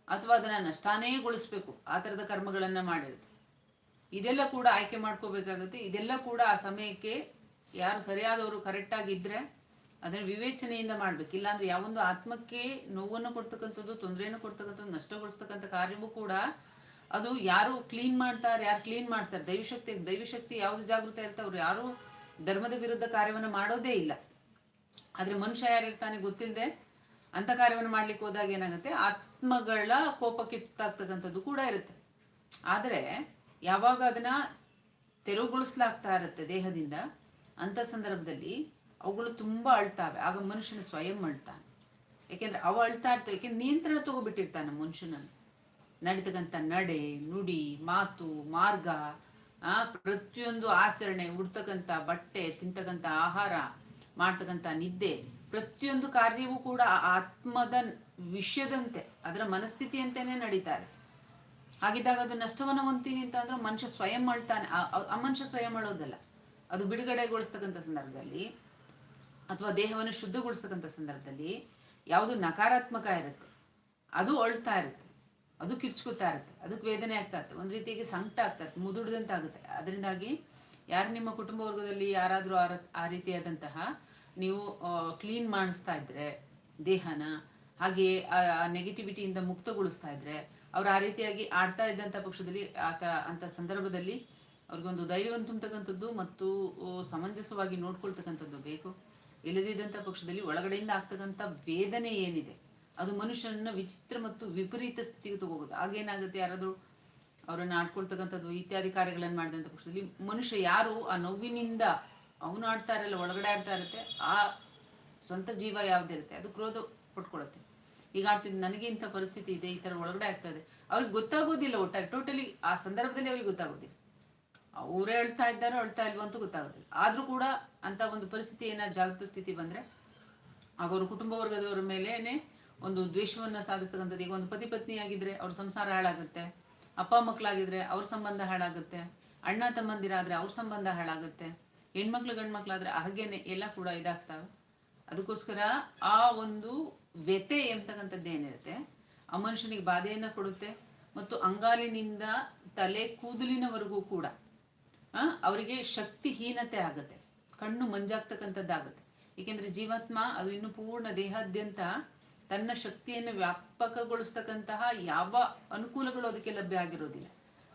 ಅಥವಾ ಅದನ್ನ ನಷ್ಟಾನೇಗೊಳಿಸ್ಬೇಕು ಆ ಥರದ ಕರ್ಮಗಳನ್ನ ಮಾಡಿರುತ್ತೆ. ಇದೆಲ್ಲ ಕೂಡ ಆಯ್ಕೆ ಮಾಡ್ಕೋಬೇಕಾಗುತ್ತೆ. ಇದೆಲ್ಲ ಕೂಡ ಆ ಸಮಯಕ್ಕೆ ಯಾರು ಸರಿಯಾದವರು ಕರೆಕ್ಟಾಗಿ ಆಗಿದ್ರೆ ಅದನ್ನ ವಿವೇಚನೆಯಿಂದ ಮಾಡ್ಬೇಕು. ಇಲ್ಲಾಂದ್ರೆ ಯಾವೊಂದು ಆತ್ಮಕ್ಕೆ ನೋವನ್ನು ಕೊಡ್ತಕ್ಕಂಥದ್ದು, ತೊಂದರೆಯನ್ನು ಕೊಡ್ತಕ್ಕಂಥದ್ದು, ನಷ್ಟಗೊಳಿಸ್ತಕ್ಕಂಥ ಕಾರ್ಯವೂ ಕೂಡ ಅದು ಯಾರು ಕ್ಲೀನ್ ಮಾಡ್ತಾರೆ, ಯಾರು ಕ್ಲೀನ್ ಮಾಡ್ತಾರೆ? ದೈವಶಕ್ತಿ ದೈವಶಕ್ತಿ ಯಾವ್ದು ಜಾಗೃತ ಇರುತ್ತೆ ಅವ್ರು ಯಾರು ಧರ್ಮದ ವಿರುದ್ಧ ಕಾರ್ಯವನ್ನ ಮಾಡೋದೇ ಇಲ್ಲ. ಆದ್ರೆ ಮನುಷ್ಯ ಯಾರಿರ್ತಾನೆ ಗೊತ್ತಿಲ್ಲದೆ ಅಂತ ಕಾರ್ಯವನ್ನು ಮಾಡ್ಲಿಕ್ಕೆ ಹೋದಾಗ ಏನಾಗುತ್ತೆ? ಆತ್ಮಗಳ ಕೋಪಕ್ಕೆ ತುತ್ತಾಗ್ತಕ್ಕಂಥದ್ದು ಕೂಡ ಇರುತ್ತೆ. ಆದ್ರೆ ಯಾವಾಗ ಅದನ್ನ ತೆರವುಗೊಳಿಸ್ಲಾಗ್ತಾ ಇರುತ್ತೆ ದೇಹದಿಂದ, ಅಂತ ಸಂದರ್ಭದಲ್ಲಿ ಅವುಗಳು ತುಂಬಾ ಅಳ್ತಾವೆ. ಆಗ ಮನುಷ್ಯನ ಸ್ವಯಂ ಅಳ್ತಾನೆ. ಯಾಕೆಂದ್ರೆ ಅವ ಅಳ್ತಾ ಇರ್ತವೆ ಯಾಕೆಂದ್ರೆ ನಿಯಂತ್ರಣ ತಗೋಬಿಟ್ಟಿರ್ತಾನೆ ಮನುಷ್ಯನನ್ನು. ನಡೀತಕ್ಕಂಥ ನಡೆ, ನುಡಿ, ಮಾತು, ಮಾರ್ಗ, ಆ, ಪ್ರತಿಯೊಂದು ಆಚರಣೆ, ಉಡ್ತಕ್ಕಂಥ ಬಟ್ಟೆ, ತಿಂತಕ್ಕಂಥ ಆಹಾರ, ಮಾಡ್ತಕ್ಕಂಥ ನಿದ್ದೆ, ಪ್ರತಿಯೊಂದು ಕಾರ್ಯವೂ ಕೂಡ ಆತ್ಮದ ವಿಷಯದಂತೆ, ಅದರ ಮನಸ್ಥಿತಿಯಂತೇನೆ ನಡೀತಾ ಇರುತ್ತೆ. ಹಾಗಿದ್ದಾಗ ಅದು ನಷ್ಟವನ್ನು ಹೊಂತೀನಿ ಅಂತ ಅಂದ್ರೆ ಮನುಷ್ಯ ಸ್ವಯಂ ಅಳ್ತಾನೆ. ಆ ಮನುಷ್ಯ ಸ್ವಯಂ ಅಳೋದಲ್ಲ. ಅದು ಬಿಡುಗಡೆಗೊಳಿಸ್ತಕ್ಕಂಥ ಸಂದರ್ಭದಲ್ಲಿ ಅಥವಾ ದೇಹವನ್ನು ಶುದ್ಧಗೊಳಿಸ್ತಕ್ಕಂಥ ಸಂದರ್ಭದಲ್ಲಿ ಯಾವುದು ನಕಾರಾತ್ಮಕ ಇರುತ್ತೆ. ಅದು ಅಳ್ತಾ ಇರುತ್ತೆ. ಅದು ಕಿರ್ಚ್ಕೊತಾ ಇರುತ್ತೆ. ಅದಕ್ಕೆ ವೇದನೆ ಆಗ್ತಾ ಇರುತ್ತೆ. ಒಂದ್ ರೀತಿಯಾಗಿ ಸಂಕಟ ಆಗ್ತಾ ಇರುತ್ತೆ. ಮುದುಡ್ದಂತ ಆಗುತ್ತೆ. ಅದರಿಂದಾಗಿ ಯಾರು ನಿಮ್ಮ ಕುಟುಂಬ ವರ್ಗದಲ್ಲಿ ಯಾರಾದ್ರೂ ಆ ರೀತಿಯಾದಂತಹ ನೀವು ಕ್ಲೀನ್ ಮಾಡಿಸ್ತಾ ಇದ್ರೆ ದೇಹನ, ಹಾಗೆ, ಆ ನೆಗೆಟಿವಿಟಿಯಿಂದ ಮುಕ್ತಗೊಳಿಸ್ತಾ ಇದ್ರೆ ಅವ್ರು ಆ ರೀತಿಯಾಗಿ ಆಡ್ತಾ ಇದ್ದಂತ ಪಕ್ಷದಲ್ಲಿ ಆತ, ಅಂತ ಸಂದರ್ಭದಲ್ಲಿ ಅವ್ರಿಗೊಂದು ಧೈರ್ಯವನ್ನು ತುಂಬತಕ್ಕಂಥದ್ದು ಮತ್ತು ಸಮಂಜಸವಾಗಿ ನೋಡ್ಕೊಳ್ತಕ್ಕಂಥದ್ದು ಬೇಕು. ಇಲ್ಲದಿದ್ದಂಥ ಪಕ್ಷದಲ್ಲಿ ಒಳಗಡೆಯಿಂದ ಆಗ್ತಕ್ಕಂಥ ವೇದನೆ ಏನಿದೆ, ಅದು ಮನುಷ್ಯನನ್ನ ವಿಚಿತ್ರ ಮತ್ತು ವಿಪರೀತ ಸ್ಥಿತಿಗೆ ತಗೋಗುತ್ತೆ ಆಗೇನಾಗುತ್ತೆ ಯಾರಾದರೂ ಅವರನ್ನು ಆಡ್ಕೊಳ್ತಕ್ಕಂಥದ್ದು ಇತ್ಯಾದಿ ಕಾರ್ಯಗಳನ್ನು ಮಾಡಿದಂಥ ಪಕ್ಷದಲ್ಲಿ ಮನುಷ್ಯ ಯಾರು ಆ ನೋವಿನಿಂದ ಅವನು ಆಡ್ತಾ ಇರಲ್ಲ, ಒಳಗಡೆ ಆಡ್ತಾ ಇರುತ್ತೆ, ಆ ಸ್ವಂತ ಜೀವ ಯಾವ್ದಿರುತ್ತೆ ಅದು ಕ್ರೋಧ ಪಟ್ಕೊಳುತ್ತೆ. ಈಗ ಆಡ್ತಿದ್ದು ನನಗೆ ಇಂಥ ಪರಿಸ್ಥಿತಿ ಇದೆ, ಈ ತರ ಒಳಗಡೆ ಆಗ್ತಾ ಇದೆ, ಅವ್ರಿಗೆ ಗೊತ್ತಾಗೋದಿಲ್ಲ ಒಟ್ಟಾರೆ. ಟೋಟಲಿ ಆ ಸಂದರ್ಭದಲ್ಲಿ ಅವ್ರಿಗೆ ಗೊತ್ತಾಗೋದಿಲ್ಲ. ಅವರೇ ಹೇಳ್ತಾ ಇದ್ದಾರೋ, ಹೇಳ್ತಾ ಇಲ್ವೋ ಅಂತ ಗೊತ್ತಾಗೋದಿಲ್ಲ. ಆದ್ರೂ ಕೂಡ ಅಂತ ಒಂದು ಪರಿಸ್ಥಿತಿ ಏನಾದ್ರು ಜಾಗೃತ ಸ್ಥಿತಿ ಬಂದ್ರೆ ಆಗ ಅವ್ರ ಕುಟುಂಬ ವರ್ಗದವರ ಮೇಲೇನೆ ಒಂದು ದ್ವೇಷವನ್ನ ಸಾಧಿಸ್ತಕ್ಕಂಥದ್ದು. ಈಗ ಒಂದು ಪತಿ ಪತ್ನಿ ಆಗಿದ್ರೆ ಅವ್ರ ಸಂಸಾರ ಹಾಳಾಗುತ್ತೆ, ಅಪ್ಪ ಮಕ್ಕಳಾಗಿದ್ರೆ ಅವ್ರ ಸಂಬಂಧ ಹಾಳಾಗುತ್ತೆ, ಅಣ್ಣ ತಮ್ಮಂದಿರಾದ್ರೆ ಅವ್ರ ಸಂಬಂಧ ಹಾಳಾಗುತ್ತೆ, ಹೆಣ್ಮಕ್ಳು ಗಂಡ್ಮಕ್ಳಾದ್ರೆ ಹಾಗೇನೆ ಎಲ್ಲ ಕೂಡ ಇದಾಗ್ತಾವೆ ಅದಕ್ಕೋಸ್ಕರ ಆ ಒಂದು ವ್ಯತೆ ಎಂತಕ್ಕಂಥದ್ದು ಏನಿರುತ್ತೆ, ಆ ಮನುಷ್ಯನಿಗೆ ಬಾಧೆಯನ್ನ ಕೊಡುತ್ತೆ ಮತ್ತು ಅಂಗಾಲಿನಿಂದ ತಲೆ ಕೂದಲಿನವರೆಗೂ ಕೂಡ ಅವರಿಗೆ ಶಕ್ತಿಹೀನತೆ ಆಗುತ್ತೆ. ಕಣ್ಣು ಮಂಜಾಗ್ತಕ್ಕಂಥದ್ದಾಗುತ್ತೆ. ಏಕೆಂದ್ರೆ ಜೀವಾತ್ಮ ಅದು ಇನ್ನು ಪೂರ್ಣ ದೇಹಾದ್ಯಂತ ತನ್ನ ಶಕ್ತಿಯನ್ನು ವ್ಯಾಪಕಗೊಳಿಸ್ತಕ್ಕಂತಹ ಯಾವ ಅನುಕೂಲಗಳು ಅದಕ್ಕೆ ಲಭ್ಯ ಆಗಿರೋದಿಲ್ಲ.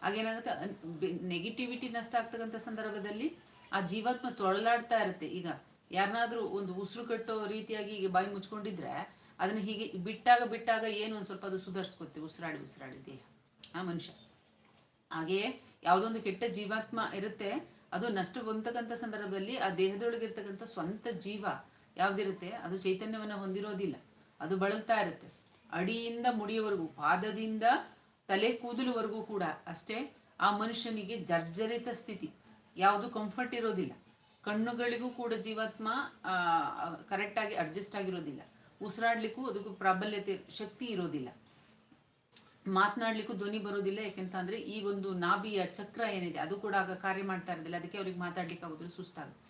ಹಾಗೇನಾಗುತ್ತೆ ನೆಗೆಟಿವಿಟಿ ನಷ್ಟ ಆಗ್ತಕ್ಕಂಥ ಸಂದರ್ಭದಲ್ಲಿ ಆ ಜೀವಾತ್ಮ ತೊಳಲಾಡ್ತಾ ಇರುತ್ತೆ. ಈಗ ಯಾರನ್ನಾದ್ರೂ ಒಂದು ಉಸಿರು ಕಟ್ಟೋ ರೀತಿಯಾಗಿ ಈಗ ಬಾಯಿ ಮುಚ್ಕೊಂಡಿದ್ರೆ ಅದನ್ನ ಹೀಗೆ ಬಿಟ್ಟಾಗ ಬಿಟ್ಟಾಗ ಏನು ಒಂದ್ ಸ್ವಲ್ಪ ಅದು ಸುಧಾರಿಸ್ಕೊತ್ತೆ, ಉಸಿರಾಡಿ ಉಸಿರಾಡಿ ದೇಹ. ಆ ಮನುಷ್ಯ. ಹಾಗೆಯೇ ಯಾವುದೊಂದು ಕೆಟ್ಟ ಜೀವಾತ್ಮ ಇರುತ್ತೆ, ಅದು ನಷ್ಟ ಹೊಂದತಕ್ಕಂಥ ಸಂದರ್ಭದಲ್ಲಿ ಆ ದೇಹದೊಳಗಿರ್ತಕ್ಕಂಥ ಸ್ವಂತ ಜೀವ ಯಾವ್ದಿರುತ್ತೆ? ಅದು ಚೈತನ್ಯವನ್ನ ಹೊಂದಿರೋದಿಲ್ಲ. ಅದು ಬಳಲ್ತಾ ಇರುತ್ತೆ. ಅಡಿಯಿಂದ ಮುಡಿಯವರೆಗೂ ಪಾದದಿಂದ ತಲೆ ಕೂದಲುವರೆಗೂ ಕೂಡ ಅಷ್ಟೇ ಆ ಮನುಷ್ಯನಿಗೆ ಜರ್ಜರಿತ ಸ್ಥಿತಿ. ಯಾವುದು ಕಂಫರ್ಟ್ ಇರೋದಿಲ್ಲ. ಕಣ್ಣುಗಳಿಗೂ ಕೂಡ ಜೀವಾತ್ಮ ಕರೆಕ್ಟ್ ಆಗಿ ಅಡ್ಜಸ್ಟ್ ಆಗಿರೋದಿಲ್ಲ. ಉಸಿರಾಡ್ಲಿಕ್ಕೂ ಅದಕ್ಕೂ ಪ್ರಾಬಲ್ಯತೆ, ಶಕ್ತಿ ಇರೋದಿಲ್ಲ. ಮಾತನಾಡ್ಲಿಕ್ಕೂ ಧ್ವನಿ ಬರೋದಿಲ್ಲ ಯಾಕೆಂತ ಅಂದ್ರೆ ಈ ಒಂದು ನಾಭಿಯ ಚಕ್ರ ಏನಿದೆ, ಅದು ಕೂಡ ಆಗ ಕಾರ್ಯ ಮಾಡ್ತಾ ಇರೋದಿಲ್ಲ. ಅದಕ್ಕೆ ಅವ್ರಿಗೆ ಮಾತಾಡ್ಲಿಕ್ಕೆ ಆಗೋದಿಲ್ಲ ಸುಸ್ತಾಗುತ್ತೆ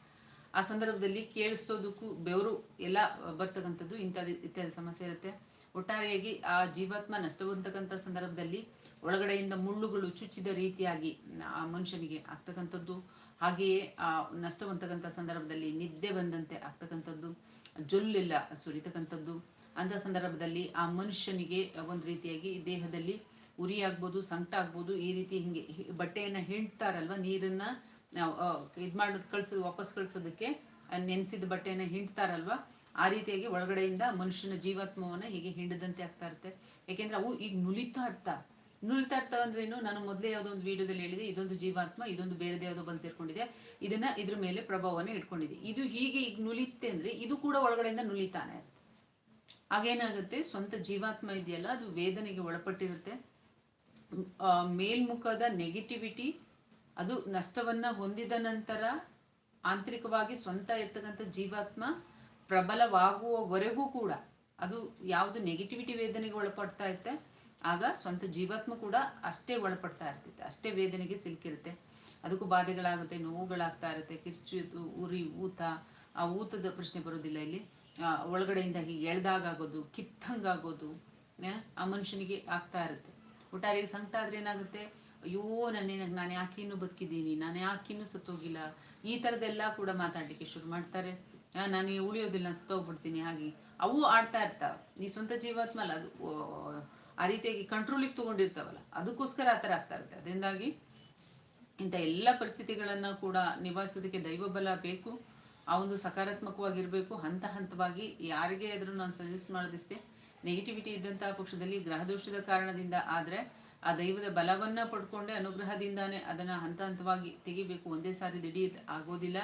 ಆ ಸಂದರ್ಭದಲ್ಲಿ ಕೇಳಿಸೋದಕ್ಕೂ ಬೆವರು ಎಲ್ಲ ಬರ್ತಕ್ಕಂಥದ್ದು ಇಂಥದ್ದು, ಇತ್ಯಾದಿ ಸಮಸ್ಯೆ ಇರುತ್ತೆ. ಒಟ್ಟಾರೆಯಾಗಿ ಆ ಜೀವಾತ್ಮ ನಷ್ಟವಂತಕ್ಕಂಥ ಸಂದರ್ಭದಲ್ಲಿ ಒಳಗಡೆಯಿಂದ ಮುಳ್ಳುಗಳು ಚುಚ್ಚಿದ ರೀತಿಯಾಗಿ ಆ ಮನುಷ್ಯನಿಗೆ ಆಗ್ತಕ್ಕಂಥದ್ದು, ಹಾಗೆಯೇ ಆ ನಷ್ಟವಂತಕ್ಕಂಥ ಸಂದರ್ಭದಲ್ಲಿ ನಿದ್ದೆ ಬಂದಂತೆ ಆಗ್ತಕ್ಕಂಥದ್ದು, ಜೊಲ್ಲೆಲ್ಲ ಸುರಿತಕ್ಕಂಥದ್ದು ಅಂತ ಸಂದರ್ಭದಲ್ಲಿ ಆ ಮನುಷ್ಯನಿಗೆ ಒಂದು ರೀತಿಯಾಗಿ ದೇಹದಲ್ಲಿ ಉರಿ ಆಗ್ಬೋದು ಸಂಕಟ ಆಗ್ಬೋದು ಈ ರೀತಿ ಹಿಂಗೆ ಬಟ್ಟೆಯನ್ನ ಹಿಂಡ್ತಾರಲ್ವ, ನೀರನ್ನ ಇದ್ ಮಾಡೋದು ಕಳ್ಸೋದು, ವಾಪಸ್ ಕಳ್ಸೋದಕ್ಕೆ ನೆನೆಸಿದ ಬಟ್ಟೆಯನ್ನ ಹಿಂಡ್ತಾರಲ್ವಾ, ಆ ರೀತಿಯಾಗಿ ಒಳಗಡೆಯಿಂದ ಮನುಷ್ಯನ ಜೀವಾತ್ಮವನ್ನ ಹೀಗೆ ಹಿಂಡದಂತೆ ಆಗ್ತಾ ಇರುತ್ತೆ. ಯಾಕೆಂದ್ರೆ ಅವು ಈಗ ನುಲಿತಾ ಅರ್ಥ ನುಲಿತಾ ಏನು, ನಾನು ಮೊದಲೇ ಯಾವುದೋ ಒಂದು ವಿಡಿಯೋದಲ್ಲಿ ಹೇಳಿದೆ, ಇದೊಂದು ಜೀವಾತ್ಮ, ಇದೊಂದು ಬೇರೆದೇ ಯಾವುದೋ ಬಂದು ಸೇರ್ಕೊಂಡಿದೆ, ಇದನ್ನ ಇದ್ರ ಮೇಲೆ ಪ್ರಭಾವವನ್ನು ಇಟ್ಕೊಂಡಿದೆ. ಇದು ಹೀಗೆ ಈಗ ನುಲಿತ್ತೆ ಅಂದ್ರೆ ಇದು ಕೂಡ ಒಳಗಡೆಯಿಂದ ನುಲಿತಾನೆ. ಆಗೇನಾಗುತ್ತೆ ಸ್ವಂತ ಜೀವಾತ್ಮ ಇದೆಯಲ್ಲ, ಅದು ವೇದನೆಗೆ ಒಳಪಟ್ಟಿರುತ್ತೆ. ಮೇಲ್ಮುಖದ ನೆಗೆಟಿವಿಟಿ ಅದು ನಷ್ಟವನ್ನ ಹೊಂದಿದ ನಂತರ ಆಂತರಿಕವಾಗಿ ಸ್ವಂತ ಇರ್ತಕ್ಕಂಥ ಜೀವಾತ್ಮ ಪ್ರಬಲವಾಗುವವರೆಗೂ ಕೂಡ ಅದು ಯಾವುದು ನೆಗೆಟಿವಿಟಿ ವೇದನೆಗೆ ಒಳಪಡ್ತಾ ಇರುತ್ತೆ, ಆಗ ಸ್ವಂತ ಜೀವಾತ್ಮ ಕೂಡ ಅಷ್ಟೇ ಒಳಪಡ್ತಾ ಇರ್ತೈತೆ, ಅಷ್ಟೇ ವೇದನೆಗೆ ಸಿಲುಕಿರುತ್ತೆ. ಅದಕ್ಕೂ ಬಾಧೆಗಳಾಗುತ್ತೆ, ನೋವುಗಳಾಗ್ತಾ ಇರುತ್ತೆ, ಕಿರ್ಚು ಉರಿ, ಊತ. ಆ ಊತದ ಪ್ರಶ್ನೆ ಬರೋದಿಲ್ಲ ಇಲ್ಲಿ. ಒಳಗಡೆಯಿಂದ ಹೀಗೆ ಎಳ್ದಾಗೋದು ಕಿತ್ತಂಗಾಗೋದು ಆ, ಮನುಷ್ಯನಿಗೆ ಆಗ್ತಾ ಇರುತ್ತೆ. ಒಟ್ಟಾರೆಗೆ ಸಂಕಟ ಆದ್ರೆ ಏನಾಗುತ್ತೆ? ಅಯ್ಯೋ ನನ್ನ ನಾನು ಯಾಕೆ ಇನ್ನೂ ಬದುಕಿದ್ದೀನಿ? ನಾನು ಯಾಕೆ ಇನ್ನೂ ಸತ್ತೋಗಿಲ್ಲ? ಈ ಥರದ್ದೆಲ್ಲ ಕೂಡ ಮಾತಾಡ್ಲಿಕ್ಕೆ ಶುರು ಮಾಡ್ತಾರೆ. ನಾನು ಉಳಿಯೋದಿಲ್ಲ ಸತ್ತೋಗ್ಬಿಡ್ತೀನಿ ಹಾಗೆ. ಅವು ಆಡ್ತಾ ಇರ್ತಾವ. ನೀ ಸ್ವಂತ ಜೀವಾತ್ಮ ಅಲ್ಲ ಅದು ಆ ರೀತಿಯಾಗಿ ಕಂಟ್ರೋಲಿಗೆ ತಗೊಂಡಿರ್ತಾವಲ್ಲ ಅದಕ್ಕೋಸ್ಕರ ಆ ಥರ ಆಗ್ತಾ ಇರುತ್ತೆ. ಅದರಿಂದಾಗಿ ಇಂಥ ಎಲ್ಲ ಪರಿಸ್ಥಿತಿಗಳನ್ನ ಕೂಡ ನಿಭಾಯಿಸೋದಕ್ಕೆ ದೈವ ಬಲ ಬೇಕು. ಆ ಒಂದು ಸಕಾರಾತ್ಮಕವಾಗಿರಬೇಕು, ಹಂತ ಹಂತವಾಗಿ. ಯಾರಿಗೆ ಆದರೂ ನಾನು ಸಜೆಸ್ಟ್ ಮಾಡೋದಿಷ್ಟೇ. ನೆಗೆಟಿವಿಟಿ ಇದ್ದಂತಹ ಪಕ್ಷದಲ್ಲಿ ಗ್ರಹದೋಷದ ಕಾರಣದಿಂದ ಆದರೆ ಆ ದೈವದ ಬಲವನ್ನ ಪಡ್ಕೊಂಡೆ ಅನುಗ್ರಹದಿಂದಾನೇ ಅದನ್ನ ಹಂತ ಹಂತವಾಗಿ ತೆಗಿಬೇಕು. ಒಂದೇ ಸಾರಿ ದಿಢೀರ್ ಆಗೋದಿಲ್ಲ.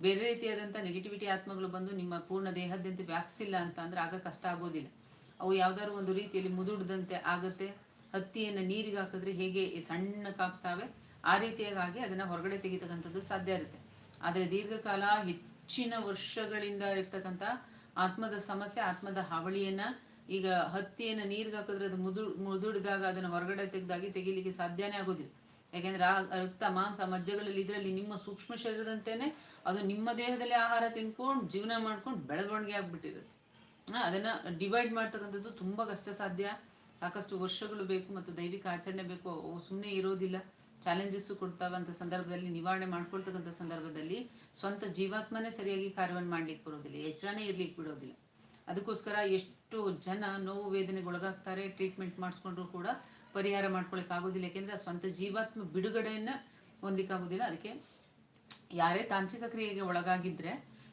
ಬೇರೆ ರೀತಿಯಾದಂಥ ನೆಗೆಟಿವಿಟಿ ಆತ್ಮಗಳು ಬಂದು ನಿಮ್ಮ ಪೂರ್ಣ ದೇಹದಂತೆ ವ್ಯಾಪಿಸಿಲ್ಲ ಅಂತ ಅಂದ್ರೆ ಆಗ ಕಷ್ಟ ಆಗೋದಿಲ್ಲ. ಅವು ಯಾವ್ದಾದ್ರು ಒಂದು ರೀತಿಯಲ್ಲಿ ಮುದುಡ್ದಂತೆ ಆಗತ್ತೆ. ಹತ್ತಿಯನ್ನು ನೀರಿಗೆ ಹಾಕಿದ್ರೆ ಹೇಗೆ ಸಣ್ಣಕ್ಕಾಗ್ತಾವೆ ಆ ರೀತಿಯಾಗಿ ಅದನ್ನ ಹೊರಗಡೆ ತೆಗಿತಕ್ಕಂಥದ್ದು ಸಾಧ್ಯ ಇರುತ್ತೆ. ಆದರೆ ದೀರ್ಘಕಾಲ ಹೆಚ್ಚಿನ ವರ್ಷಗಳಿಂದ ಇರ್ತಕ್ಕಂಥ ಆತ್ಮದ ಸಮಸ್ಯೆ, ಆತ್ಮದ ಹಾವಳಿಯನ್ನ ಈಗ ಹತ್ತಿಯನ್ನ ನೀರಿಗೆ ಹಾಕಿದ್ರೆ ಅದು ಮುದು, ಮುದುಡಿದಾಗ ಅದನ್ನ ಹೊರಗಡೆ ತೆಗೆದಾಗಿ ತೆಗಿಲಿಕ್ಕೆ ಸಾಧ್ಯನೇ ಆಗೋದಿಲ್ಲ. ಯಾಕೆಂದ್ರೆ ಆ ರಕ್ತ, ಮಾಂಸ, ಮಜ್ಜಗಳಲ್ಲಿ ಇದ್ರಲ್ಲಿ ನಿಮ್ಮ ಸೂಕ್ಷ್ಮ ಶರೀರದಂತೇನೆ ಅದು ನಿಮ್ಮ ದೇಹದಲ್ಲಿ ಆಹಾರ ತಿನ್ಕೊಂಡು ಜೀವನ ಮಾಡ್ಕೊಂಡು ಬೆಳವಣಿಗೆ ಆಗ್ಬಿಟ್ಟಿರುತ್ತೆ. ಅದನ್ನ ಡಿವೈಡ್ ಮಾಡ್ತಕ್ಕಂಥದ್ದು ತುಂಬಾ ಕಷ್ಟ ಸಾಧ್ಯ ಸಾಕಷ್ಟು ವರ್ಷಗಳು ಬೇಕು ಮತ್ತು ದೈವಿಕ ಆಚರಣೆ ಬೇಕು ಸುಮ್ಮನೆ ಇರೋದಿಲ್ಲ. ಚಾಲೆಂಜಸ್ ಕೊಡ್ತಾವಂತ ಸಂದರ್ಭದಲ್ಲಿ, ನಿವಾರಣೆ ಮಾಡ್ಕೊಳ್ತಕ್ಕಂಥ ಸಂದರ್ಭದಲ್ಲಿ ಸ್ವಂತ ಜೀವಾತ್ಮನೇ ಸರಿಯಾಗಿ ಕಾರ್ಯವನ್ನು ಮಾಡ್ಲಿಕ್ಕೆ ಬರೋದಿಲ್ಲ, ಎಚ್ಚರನೇ ಇರ್ಲಿಕ್ಕೆ ಬಿಡೋದಿಲ್ಲ. ಅದಕ್ಕೋಸ್ಕರ ಎಷ್ಟು ಜನ ನೋವು ವೇದನೆಗೆ ಒಳಗಾಗ್ತಾರೆ ಟ್ರೀಟ್ಮೆಂಟ್ ಮಾಡಿಸ್ಕೊಂಡ್ರು ಕೂಡ ಪರಿಹಾರ ಮಾಡ್ಕೊಳಕ್ ಆಗೋದಿಲ್ಲ. ಯಾಕೆಂದ್ರೆ ಸ್ವಂತ ಜೀವಾತ್ಮ ಬಿಡುಗಡೆಯನ್ನ ಹೊಂದಿಕ್ ಆಗೋದಿಲ್ಲ. ಅದಕ್ಕೆ ಯಾರೇ ತಾಂತ್ರಿಕ ಕ್ರಿಯೆಗೆ ಒಳಗಾಗಿದ್ರೆ,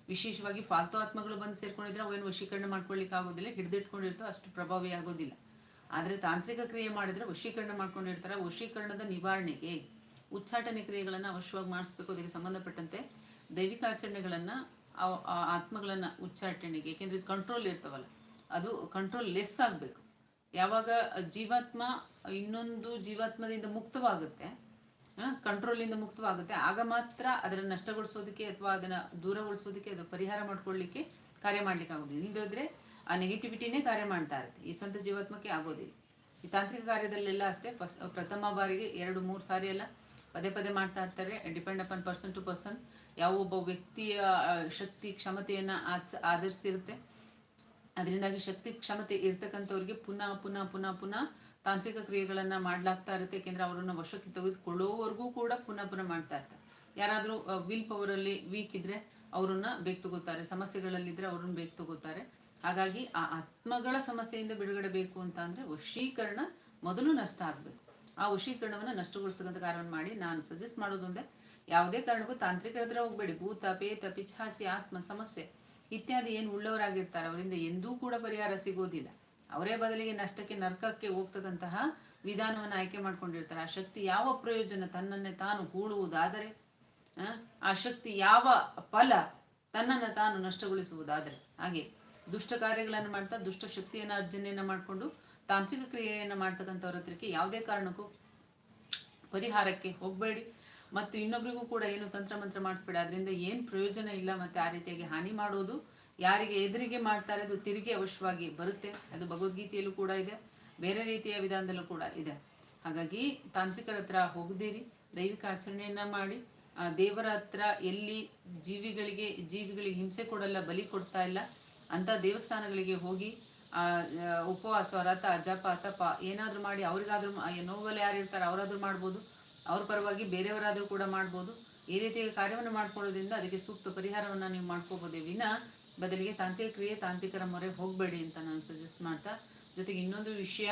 ವಿಶೇಷವಾಗಿ ಫಾಲ್ತು ಆತ್ಮಗಳು ಬಂದು ಸೇರ್ಕೊಂಡಿದ್ರೆ ಅವೇನು ವಶೀಕರಣ ಮಾಡ್ಕೊಳ್ಲಿಕ್ಕೆ ಆಗೋದಿಲ್ಲ, ಹಿಡಿದಿಟ್ಕೊಂಡಿರ್ತೋ ಅಷ್ಟು ಪ್ರಭಾವಿ ಆಗೋದಿಲ್ಲ ಆದ್ರೆ ತಾಂತ್ರಿಕ ಕ್ರಿಯೆ ಮಾಡಿದ್ರೆ ವಶೀಕರಣ ಮಾಡ್ಕೊಂಡಿರ್ತಾರೆ ವಶೀಕರಣದ ನಿವಾರಣೆಗೆ ಉಚ್ಚಾಟನೆ ಕ್ರಿಯೆಗಳನ್ನು ಅವಶ್ಯವಾಗಿ ಮಾಡಿಸ್ಬೇಕು. ಅದಕ್ಕೆ ಸಂಬಂಧಪಟ್ಟಂತೆ ದೈವಿಕ ಆಚರಣೆಗಳನ್ನು ಆತ್ಮಗಳನ್ನ ಉಚ್ಚಾಟನೆಗೆ ಯಾಕೆಂದ್ರೆ ಕಂಟ್ರೋಲ್ ಇರ್ತವಲ್ಲ, ಅದು ಕಂಟ್ರೋಲ್ ಲೆಸ್ ಆಗ್ಬೇಕು. ಯಾವಾಗ ಜೀವಾತ್ಮ ಇನ್ನೊಂದು ಜೀವಾತ್ಮದಿಂದ ಮುಕ್ತವಾಗುತ್ತೆ ಕಂಟ್ರೋಲ್ ಇಂದ ಮುಕ್ತವಾಗುತ್ತೆ, ಆಗ ಮಾತ್ರ ಅದನ್ನ ನಷ್ಟಗೊಳಿಸೋದಕ್ಕೆ ಅಥವಾ ಅದನ್ನ ದೂರಗೊಳಿಸೋದಕ್ಕೆ ಅದು ಪರಿಹಾರ ಮಾಡ್ಕೊಳ್ಳಿಕ್ಕೆ ಕಾರ್ಯ ಮಾಡ್ಲಿಕ್ಕೆ ಆಗೋದಿಲ್ಲ ಇಲ್ಲದಿದ್ರೆ ಆ ನೆಗೆಟಿವಿಟಿನೇ ಕಾರ್ಯ ಮಾಡ್ತಾ ಇರುತ್ತೆ. ಈ ಸ್ವಂತ ಜೀವಾತ್ಮಕ್ಕೆ ಆಗೋದಿಲ್ಲ. ಈ ತಾಂತ್ರಿಕ ಕಾರ್ಯದಲ್ಲೆಲ್ಲ ಅಷ್ಟೇ ಫಸ್ಟ್ ಪ್ರಥಮ ಬಾರಿಗೆ ಎರಡು, ಮೂರು ಸಾರಿ ಎಲ್ಲ ಪದೇ ಪದೇ ಮಾಡ್ತಾ ಇರ್ತಾರೆ. Depend upon person to person ಯಾವ ಒಬ್ಬ ವ್ಯಕ್ತಿಯ ಶಕ್ತಿ, ಕ್ಷಮತೆಯನ್ನ ಆಧರಿಸಿರುತ್ತೆ. ಅದರಿಂದಾಗಿ ಶಕ್ತಿ, ಕ್ಷಮತೆ ಇರ್ತಕ್ಕಂಥವ್ರಿಗೆ ಪುನಃ ಪುನಃ ಪುನಃ ಪುನಃ ತಾಂತ್ರಿಕ ಕ್ರಿಯೆಗಳನ್ನ ಮಾಡ್ಲಾಗ್ತಾ ಇರುತ್ತೆ. ಯಾಕೆಂದ್ರೆ ಅವರನ್ನ ವಶಕ್ಕೆ ತೆಗೆದುಕೊಳ್ಳೋವರೆಗೂ ಕೂಡ ಪುನಃ ಪುನಃ ಮಾಡ್ತಾ ಇರ್ತಾರೆ. ಯಾರಾದರೂ ವಿಲ್ ಪವರ್ ಅಲ್ಲಿ ವೀಕ್ ಇದ್ರೆ ಅವರನ್ನು ಬೇಗ ತಗೋತಾರೆ. ಸಮಸ್ಯೆಗಳಲ್ಲಿದ್ರೆ ಅವ್ರನ್ನ ಬೇಗ ತಗೋತಾರೆ. ಹಾಗಾಗಿ ಆ ಆತ್ಮಗಳ ಸಮಸ್ಯೆಯಿಂದ ಬಿಡುಗಡೆ ಬೇಕು ಅಂತ ಅಂದ್ರೆ ವಶೀಕರಣ ಮೊದಲು ನಷ್ಟ ಆಗ್ಬೇಕು. ಆ ವಶೀಕರಣವನ್ನ ನಷ್ಟಗೊಳಿಸ್ತಕ್ಕಂಥ ಕಾರ್ಯವನ್ನು ಮಾಡಿ ನಾನು ಸಜೆಸ್ಟ್ ಮಾಡೋದೊಂದೇ ಯಾವುದೇ ಕಾರಣಕ್ಕೂ ತಾಂತ್ರಿಕ ಹತ್ರ ಹೋಗ್ಬೇಡಿ. ಭೂತ, ಪೇತ ಪಿಚ್ಛಾಚಿ ಆತ್ಮ, ಸಮಸ್ಯೆ ಇತ್ಯಾದಿ ಏನು ಉಳ್ಳವರಾಗಿರ್ತಾರೆ. ಅವರಿಂದ ಎಂದೂ ಕೂಡ ಪರಿಹಾರ ಸಿಗೋದಿಲ್ಲ. ಅವರೇ ಬದಲಿಗೆ ನಷ್ಟಕ್ಕೆ, ನರ್ಕಕ್ಕೆ ಹೋಗ್ತಕ್ಕಂತಹ ವಿಧಾನವನ್ನು ಆಯ್ಕೆ ಮಾಡ್ಕೊಂಡಿರ್ತಾರೆ. ಆ ಶಕ್ತಿ ಯಾವ ಪ್ರಯೋಜನ ತನ್ನನ್ನೇ ತಾನು ಹೂಳುವುದಾದರೆ ಆ ಶಕ್ತಿ ಯಾವ ಫಲ ತನ್ನನ್ನು ತಾನು ನಷ್ಟಗೊಳಿಸುವುದಾದರೆ. ಹಾಗೆ ದುಷ್ಟ ಕಾರ್ಯಗಳನ್ನು ಮಾಡ್ತಾ, ದುಷ್ಟ ಶಕ್ತಿಯನ್ನ, ಅರ್ಜನೆಯನ್ನ ಮಾಡಿಕೊಂಡು, ತಾಂತ್ರಿಕ ಕ್ರಿಯೆಯನ್ನ ಮಾಡ್ತಕ್ಕಂಥವ್ರ ಹತ್ರಕ್ಕೆ ಯಾವುದೇ ಕಾರಣಕ್ಕೂ ಪರಿಹಾರಕ್ಕೆ ಹೋಗಬೇಡಿ. ಮತ್ತು ಇನ್ನೊಬ್ರಿಗೂ ಕೂಡ ಏನು ತಂತ್ರ ಮಂತ್ರ ಮಾಡಿಸ್ಬೇಡಿ. ಅದರಿಂದ ಏನು ಪ್ರಯೋಜನ ಇಲ್ಲ ಮತ್ತೆ ಆ ರೀತಿಯಾಗಿ ಹಾನಿ ಮಾಡೋದು, ಯಾರಿಗೆ ಎದುರಿಗೆ ಮಾಡ್ತಾರೆ ಅದು ತಿರುಗಿ ಅವಶ್ಯವಾಗಿ ಬರುತ್ತೆ. ಅದು ಭಗವದ್ಗೀತೆಯಲ್ಲೂ ಕೂಡ ಇದೆ, ಬೇರೆ ರೀತಿಯ ವಿಧಾನದಲ್ಲೂ ಕೂಡ ಇದೆ. ಹಾಗಾಗಿ ತಾಂತ್ರಿಕರ ಹತ್ರ ಹೋಗದಿರಿ, ದೈವಿಕ ಆಚರಣೆಯನ್ನ ಮಾಡಿ. ದೇವರ ಹತ್ರ ಎಲ್ಲಿ ಜೀವಿಗಳಿಗೆ ಜೀವಿಗಳಿಗೆ ಹಿಂಸೆ ಕೊಡಲ್ಲ, ಬಲಿ ಕೊಡ್ತಾ ಇಲ್ಲ. ಅಂತ ದೇವಸ್ಥಾನಗಳಿಗೆ ಹೋಗಿ, ಆ ಉಪವಾಸ ವ್ರತ ಜಪ, ತಪ ಏನಾದ್ರೂ ಮಾಡಿ, ಅವ್ರಿಗಾದ್ರೂ ನೋವಲ್ಲಿ ಯಾರು ಇರ್ತಾರೆ ಅವರಾದ್ರೂ ಮಾಡ್ಬೋದು. ಅವ್ರ ಪರವಾಗಿ ಬೇರೆಯವರಾದ್ರೂ ಕೂಡ ಮಾಡ್ಬೋದು. ಈ ರೀತಿಯ ಕಾರ್ಯವನ್ನು ಮಾಡ್ಕೊಳ್ಳೋದ್ರಿಂದ ಅದಕ್ಕೆ ಸೂಕ್ತ ಪರಿಹಾರವನ್ನು ನೀವು ಮಾಡ್ಕೋಬೋದೇ ವಿನ ಬದಲಿಗೆ ತಾಂತ್ರಿಕ ಕ್ರಿಯೆ, ತಾಂತ್ರಿಕರ ಮೊರೆ ಹೋಗಬೇಡಿ ಅಂತ ನಾನು ಸಜೆಸ್ಟ್ ಮಾಡ್ತಾ. ಜೊತೆಗೆ ಇನ್ನೊಂದು ವಿಷಯ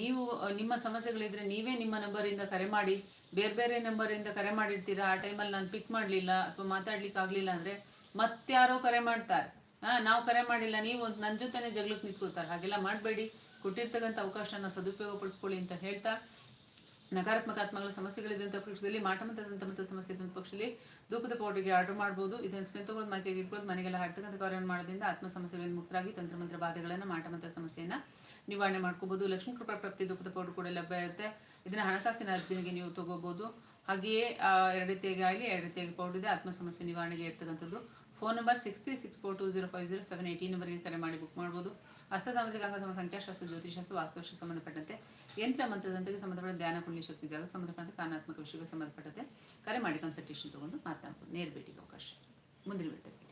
ನೀವು ನಿಮ್ಮ ಸಮಸ್ಯೆಗಳಿದ್ರೆ ನೀವೇ ನಿಮ್ಮ ನಂಬರಿಂದ ಕರೆ ಮಾಡಿ, ಬೇರೆ ಬೇರೆ ನಂಬರಿಂದ ಕರೆ ಮಾಡಿರ್ತೀರಾ? ಆ ಟೈಮಲ್ಲಿ ನಾನು ಪಿಕ್ ಮಾಡಲಿಲ್ಲ ಅಥವಾ ಮಾತಾಡ್ಲಿಕ್ಕೆ ಆಗ್ಲಿಲ್ಲ ಅಂದ್ರೆ ಮತ್ತಾರೋ ಕರೆ ಮಾಡ್ತಾರೆ. ಹಾ, ನಾವು ಕರೆ ಮಾಡಿಲ್ಲ, ನೀವು ನನ್ನ ಜೊತೆನೆ ಜಗಳಕ್ಕೆ ನಿಂತ್ಕೋತಾರೆ. ಹಾಗೆಲ್ಲ ಮಾಡಬೇಡಿ. ಕೊಟ್ಟಿರ್ತಕ್ಕಂಥ ಅವಕಾಶನ ಸದುಪಯೋಗ ಪಡಿಸ್ಕೊಳ್ಳಿ ಅಂತ ಹೇಳ್ತಾ, ನಕಾರಾತ್ಮಕ ಆತ್ಮಗಳ ಸಮಸ್ಯೆಗಳಿದ್ದಂಥ ಪಕ್ಷದಲ್ಲಿ ಮಾಟಮಂತ್ರದಂಥ ಮತ್ತು ಸಮಸ್ಯೆ ಇದ್ದಂಥ ಪಕ್ಷದಲ್ಲಿ ಧೂಪದ ಪೌಡರ್ಗೆ ಆರ್ಡರ್ ಮಾಡ್ಬೋದು. ಇದನ್ನು ಸ್ಮೆಲ್ ತಗೊಂಡು ಮೈಕೆಗೆ ಇಟ್ಕೊಂಡು ಮನೆಗೆಲ್ಲ ಹಾಡ್ತಕ್ಕಂಥ ಕಾರ್ಯವನ್ನು ಮಾಡೋದ್ರಿಂದ ಆತ್ಮ ಸಮಸ್ಯೆಗಳಿಂದ ಮುಕ್ತರಾಗಿ ತಂತ್ರಮಂತ್ರ ಬಾಧೆಗಳನ್ನು, ಮಾಟಮಂತ್ರ ಸಮಸ್ಯೆಯನ್ನ ನಿವಾರಣೆ ಮಾಡ್ಕೋಬಹುದು ಲಕ್ಷ್ಮೀ ಕೃಪಾ ಪ್ರಾಪ್ತಿ ಧೂಪದ ಪೌಡರ್ ಕೂಡ ಲಭ್ಯ ಇರುತ್ತೆ. ಇದನ್ನ ಹಣಕಾಸಿನ ಅರ್ಜಿನಿಗೆ ನೀವು ತಗೋಬಹುದು ಹಾಗೆಯೇ ಎರಡು ರೀತಿಯಾಗಿ ಎರಡು ರೀತಿಯಾಗಿ ಪೌಡರ್ ಇದೆ ಆತ್ಮ ಸಮಸ್ಯೆ ನಿವಾರಣೆಗೆ ಇರ್ತಕ್ಕಂಥದ್ದು. Phone number six three six four two zero five zero seven eighteen ನಂಬರ್ಗೆ ಕರೆ ಮಾಡಿ ಬುಕ್ ಮಾಡ್ಬೋದು. ಹಸ್ತತಾಂತ್ರಿಕ ಅಂಗಸಮ ಸಂಖ್ಯಾಶಾಸ್ತ್ರ ಜ್ಯೋತಿಷಾಸ್ತ್ರ ವಾಸ್ತುಶಾಸ್ತ್ರ ಸಂಬಂಧಪಟ್ಟಂತೆ ಯಂತ್ರ ಮಂತ್ರದಂತೆಗೆ ಸಂಬಂಧಪಟ್ಟ ಧ್ಯಾನ, ಪುಣ್ಯ, ಶಕ್ತಿ, ಜಾಗ ಸಂಬಂಧಪಟ್ಟಂತೆ ಕಾನಾತ್ಮಕ ವಿಷಯಕ್ಕೆ ಸಂಬಂಧಪಟ್ಟಂತೆ ಕರೆ ಮಾಡಿ ಕನ್ಸಲ್ಟೇಷನ್ ತಗೊಂಡು ಮಾತನಾಡ್ಬೋದು. ನೇರ ಭೇಟಿಗೆ ಅವಕಾಶ. ಮುಂದಿನ ಬಿಡ್ತೇವೆ